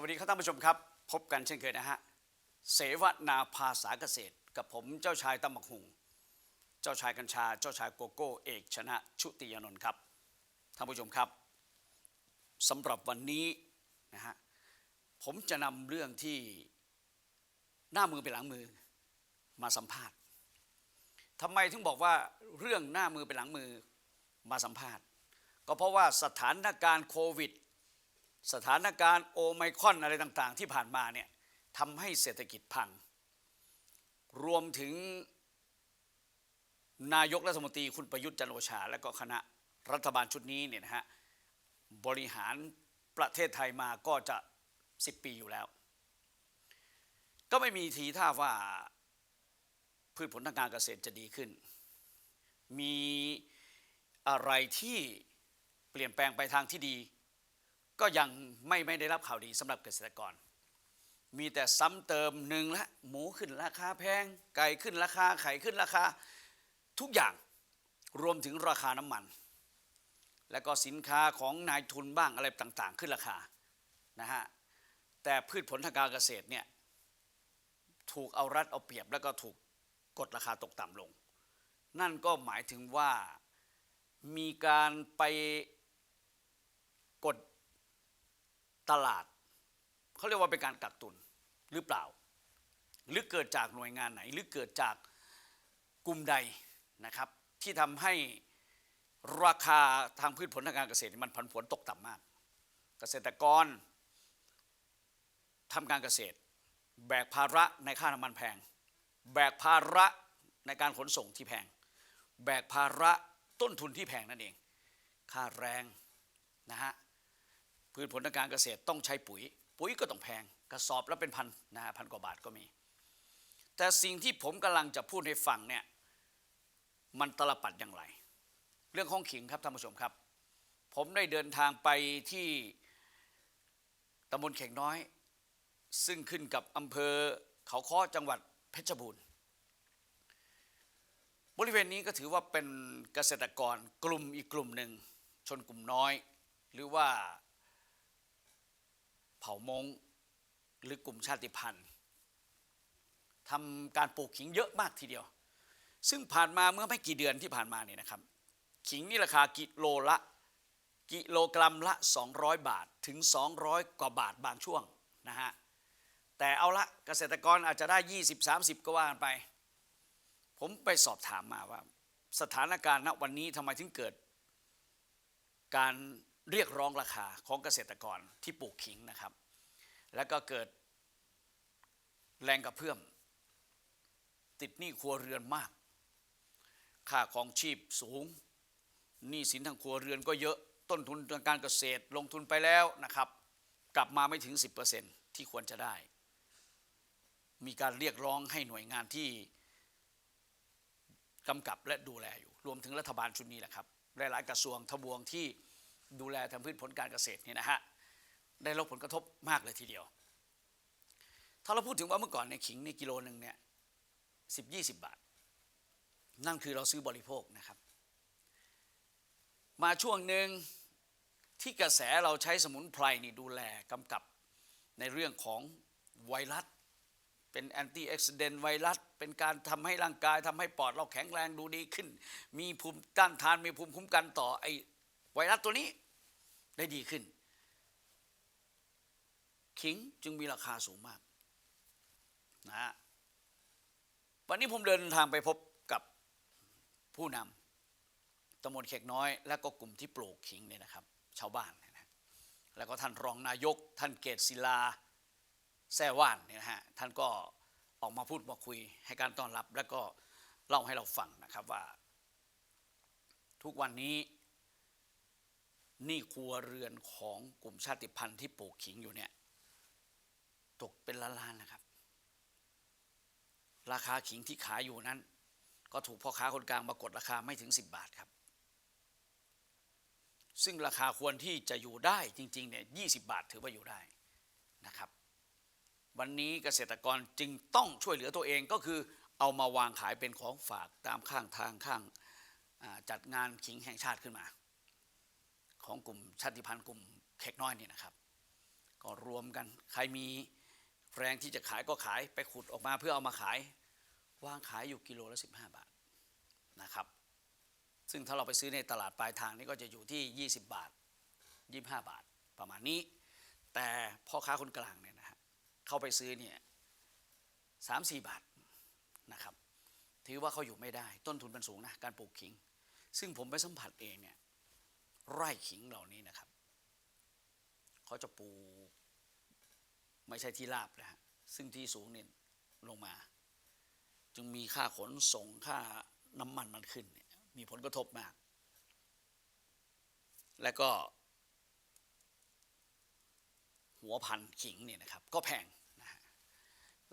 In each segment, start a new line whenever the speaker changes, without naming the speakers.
วัสดีครับท่านผู้ชมครับ พบกันเช่นเคยนะฮะ เสวนาภาษาเกษตร กับผมเจ้าชายตำบักหุง เจ้าชายกัญชา เจ้าชายโกโก้เอกชนะชุติยนนท์ครับท่านผู้ชมครับสำหรับวันนี้นะฮะผมจะนำเรื่องที่หน้ามือไปหลังมือมาสัมภาษณ์ทำไมถึงบอกว่าเรื่องหน้ามือไปหลังมือมาสัมภาษณ์ ก็เพราะว่าสถานการณ์โควิด สถานการณ์โอไมคอนอะไรต่างๆ ที่ผ่านมาเนี่ยทำให้เศรษฐกิจพัง รวมถึงนายกรัฐมนตรีคุณประยุทธ์จันโอชา และก็คณะรัฐบาลชุดนี้เนี่ยนะฮะบริหารประเทศไทยมาก็จะ 10 ปีอยู่แล้ว ก็ไม่มีทีท่าว่าพืชผลทางการเกษตรจะดีขึ้น มีอะไรที่เปลี่ยนแปลงไปทางที่ดี ก็ยังไม่ไม่ได้รับข่าวดีสำหรับเกษตรกร มีแต่ซ้ำเติมหนึ่งละหมูขึ้นราคาแพง ไก่ขึ้นราคาไข่ขึ้นราคาทุกอย่างรวมถึงราคาน้ำมัน แล้วก็สินค้าของนายทุนบ้างอะไรต่างๆ ขึ้นราคานะฮะแต่พืชผลทางการเกษตรเนี่ยถูกเอารัดเอาเปรียบแล้วก็ถูกกดราคาตกต่ำลง นั่นก็หมายถึงว่ามีการไปกด ตลาดเขาเรียกว่าเป็นการกักตุนหรือเปล่า หรือเกิดจากหน่วยงานไหน หรือเกิดจากกลุ่มใดนะครับ ที่ทำให้ราคาทางพืชผลทางการเกษตรมันผันผวนตกต่ำมาก เกษตรกรทำการเกษตร แบกภาระในค่าน้ำมันแพง แบกภาระในการขนส่งที่แพง แบกภาระต้นทุนที่แพงนั่นเอง ค่าแรงนะฮะ พืชผลทางการเกษตรต้องใช้ปุ๋ย ปุ๋ยก็ต้องแพง กระสอบแล้วเป็นพันนะฮะพันกว่าบาทก็มี แต่สิ่งที่ผมกำลังจะพูดให้ฟังเนี่ยมันตลปัดอย่างไร เรื่องของขิงครับท่านผู้ชมครับ ผมได้เดินทางไปที่ตำบลเข่งน้อย ซึ่งขึ้นกับอำเภอเขาค้อจังหวัดเพชรบูรณ์บริเวณนี้ก็ถือว่าเป็นเกษตรกรกลุ่มอีกกลุ่มหนึ่งชนกลุ่มน้อย หรือว่า ผ่ามงหรือกลุ่มชาติพันธุ์ทำการปลูกขิงเยอะมากทีเดียว ซึ่งผ่านมาเมื่อไม่กี่เดือนที่ผ่านมาเนี่ยนะครับ ขิงนี่ราคากิโลละกิโลกรัมละ 200 บาทถึง 200 กว่าบาทบางช่วงนะฮะแต่เอาละเกษตรกรอาจจะได้ 20-30 ก็ว่ากันไป ผมไปสอบถามมาว่า สถานการณ์ณวันนี้ทำไมถึงเกิด การ เรียกร้องราคาของเกษตรกรที่ปลูกขิงนะครับ แล้วก็เกิดแรงกระเพื่อม ติดหนี้ครัวเรือนมาก ค่าของชีพสูงหนี้สินทางครัวเรือนก็เยอะต้นทุนทางการเกษตรลงทุนไปแล้วนะครับ กลับมาไม่ถึง 10%ที่ควรจะได้ มีการเรียกร้องให้หน่วยงานที่กำกับและดูแลอยู่ รวมถึงรัฐบาลชุดนี้แหละครับหลายๆกระทรวงทบวงที่ ดูแลทางพืชผลการเกษตรเนี่ยนะฮะได้รับผลกระทบมากเลยทีเดียว ถ้าเราพูดถึงว่าเมื่อก่อนในขิงในกิโลหนึ่งเนี่ยสิบยี่สิบบาท นั่นคือเราซื้อบริโภคนะครับ มาช่วงหนึ่งที่กระแสเราใช้สมุนไพรนี่ดูแลกำกับในเรื่องของไวรัสเป็นแอนตี้เออกซิเดนต์ไวรัสเป็นการทำให้ร่างกายทำให้ปอดเราแข็งแรงดูดีขึ้น มีภูมิต้านทานมีภูมิคุ้มกันต่อไอ ไวรัสตัวนี้ได้ดีขึ้น ขิงจึงมีราคาสูงมากนะฮะวันนี้ผมเดินทางไปพบกับผู้นำตำบลเขกน้อย และก็กลุ่มที่ปลูกขิงเนี่ยนะครับ ชาวบ้านนะแล้วก็ท่านรองนายก ท่านเกตศิลาแซ่ว่านเนี่ยนะฮะท่านก็ออกมาพูดมาคุยให้การต้อนรับ แล้วก็เล่าให้เราฟังนะครับว่า ทุกวันนี้ นี้ครัวเรือนของกลุ่มชาติพันธุ์ที่ปลูกขิงอยู่เนี่ย ตกเป็นล้านนะครับ ราคาขิงที่ขายอยู่นั้น ก็ถูกพ่อค้าคนกลางมากดราคาไม่ถึง 10 บาทครับ ซึ่งราคาควรที่จะอยู่ได้จริงๆเนี่ยยีบาทถือว่าอยู่ได้นะครับ วันนี้เกษตรกรจึงต้องช่วยเหลือตัวเองก็คือเอามาวางขายเป็นของฝากตามข้างทางข้างจัดงานขิงแห่งชาติขึ้นมา ของกลุ่มชาติพันธุ์กลุ่มเขกน้อยนี่นะครับ ก็รวมกันใครมีแรงที่จะขายก็ขายไปขุดออกมาเพื่อเอามาขายวางขายอยู่กิโลละ15 บาทนะครับ ซึ่งถ้าเราไปซื้อในตลาดปลายทางนี่ก็จะอยู่ที่ 20 บาท 25 บาทประมาณนี้ แต่พ่อค้าคนกลางเนี่ยนะฮะเข้าไปซื้อเนี่ยสามสี่บาทนะครับ ถือว่าเขาอยู่ไม่ได้ ต้นทุนมันสูงนะการปลูกขิง ซึ่งผมไปสัมผัสเองเนี่ย ไร่ขิงเหล่านี้นะครับเขาจะปลูกไม่ใช่ที่ราบนะฮะซึ่งที่สูงเนี่ยลงมา จึงมีค่าขนส่งค่าน้ำมันมันขึ้น มีผลกระทบมาก และก็ หัวพันขิงเนี่ยนะครับ ก็แพงนะฮะ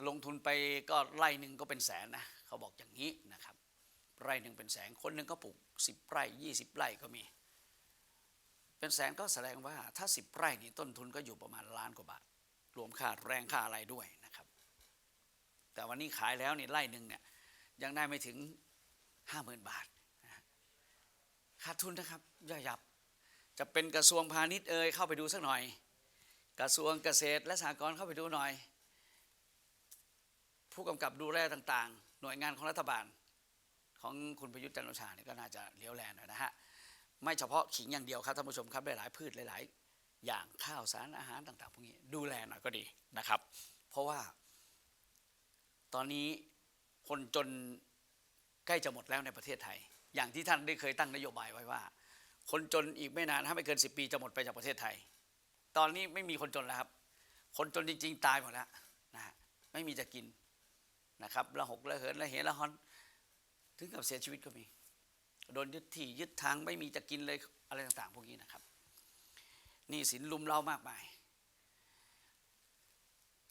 ลงทุนไปก็ไร่หนึ่งก็เป็นแสนนะเขาบอกอย่างนี้นะครับ ไร่หนึ่งเป็นแสนคนหนึ่งก็ปลูกสิบไร่ยี่สิบไร่ก็มี เป็นแสนก็แสดงว่าถ้าสิบไร่นี่ต้นทุนก็อยู่ประมาณล้านกว่าบาท รวมค่าแรงค่าอะไรด้วยนะครับ แต่วันนี้ขายแล้วนี่ไร่หนึ่งเนี่ยยังได้ไม่ถึงห้าหมื่นบาทขาดทุนนะครับย่อยยับ จะเป็นกระทรวงพาณิชย์เอ่ยเข้าไปดูสักหน่อย กระทรวงเกษตรและสหกรณ์เข้าไปดูหน่อย ผู้กำกับดูแลต่าง ๆ หน่วยงานของรัฐบาล ของคุณประยุทธ์จันทร์โอชาเนี่ยก็น่าจะเลี้ยวแลหน่อยนะฮะ ไม่เฉพาะขิงอย่างเดียวครับท่านผู้ชมครับหลายๆพืชหลาย ๆ อย่างข้าวสารอาหารต่าง ๆ พวกนี้ดูแลหน่อยก็ดีนะครับ เพราะว่า ตอนนี้คนจนใกล้จะหมดแล้วในประเทศไทย อย่างที่ท่านได้เคยตั้งนโยบายไว้ว่า คนจนอีกไม่นานถ้าไม่เกิน 10 ปีจะหมดไปจากประเทศไทย ตอนนี้ไม่มีคนจนแล้วครับ คนจนจริง ๆ ตายหมดแล้วนะไม่มีจะกินนะครับละหกละเหินละเหละฮอน ถึงกับเสียชีวิตก็มี โดนยึดที่ยึดทางไม่มีจะกินเลยอะไรต่างๆ พวกนี้นะครับนี่สินลุมเรามากมาย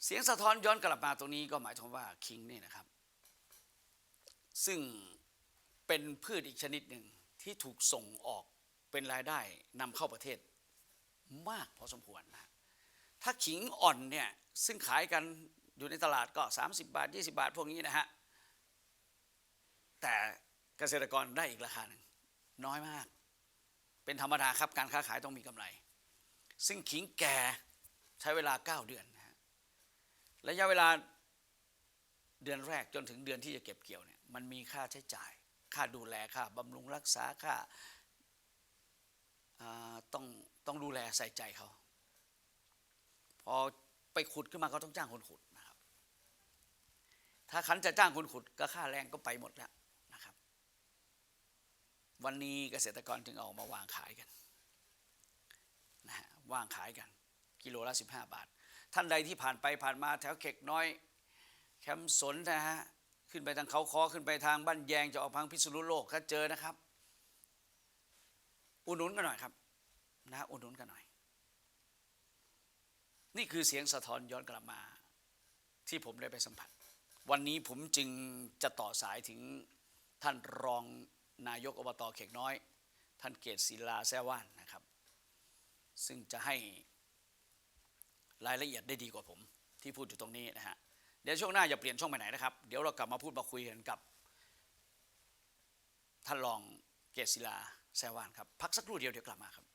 เสียงสะท้อนย้อนกลับมาตรงนี้ก็หมายถึงว่าคิงนี่นะครับ ซึ่งเป็นพืชอีกชนิดหนึ่งที่ถูกส่งออกเป็นรายได้นำเข้าประเทศมากพอสมควรนะถ้าขิงอ่อนเนี่ยซึ่งขายกันอยู่ในตลาดก็ 30 บาท 20 บาทพวกนี้นะฮะแต่ กษตรกรได้อีกราคาหนึ่งน้อยมาก เป็นธรรมดาครับการค้าขายต้องมีกำไร ซึ่งขิงแก่ใช้เวลา 9 เดือนนะฮะระยะเวลาเดือนแรกจนถึงเดือนที่จะเก็บเกี่ยวเนี่ยมันมีค่าใช้จ่าย ค่าดูแลค่าบำรุงรักษาค่าาต้องต้องดูแลใส่ใจเขาพอไปขุดขึ้นมาก็ต้องจ้างคนขุดนะครับ ถ้าขันจะจ้างคนขุดก็ค่าแรงก็ไปหมดแล้ว วันนี้เกษตรกรจึงเอามาวางขายกันนะฮะวางขายกัน กิโลละ 15 บาท ท่านใดที่ผ่านไปผ่านมาแถวเข็กน้อย แคมป์สนนะฮะขึ้นไปทางเขาคอขึ้นไปทางบ้านแยงจะออกทางพิษณุโลกถ้าเจอนะครับ อุดหนุนกันหน่อยครับนะอุดหนุนกันหน่อย นี่คือเสียงสะท้อนย้อนกลับมา ที่ผมได้ไปสัมผัส วันนี้ผมจึงจะต่อสายถึงท่านรอง นายกอบตเขกน้อย ท่านเกศศิลาแซว่านนะครับ ซึ่งจะให้รายละเอียดได้ดีกว่าผม ที่พูดอยู่ตรงนี้นะฮะเดี๋ยวช่วงหน้าอย่าเปลี่ยนช่องไปไหนนะครับ เดี๋ยวเรากลับมาพูดมาคุยกันกับ ท่านรองเกศศิลาแซว่านครับ พักสักครู่เดียวเดี๋ยวกลับมาครับ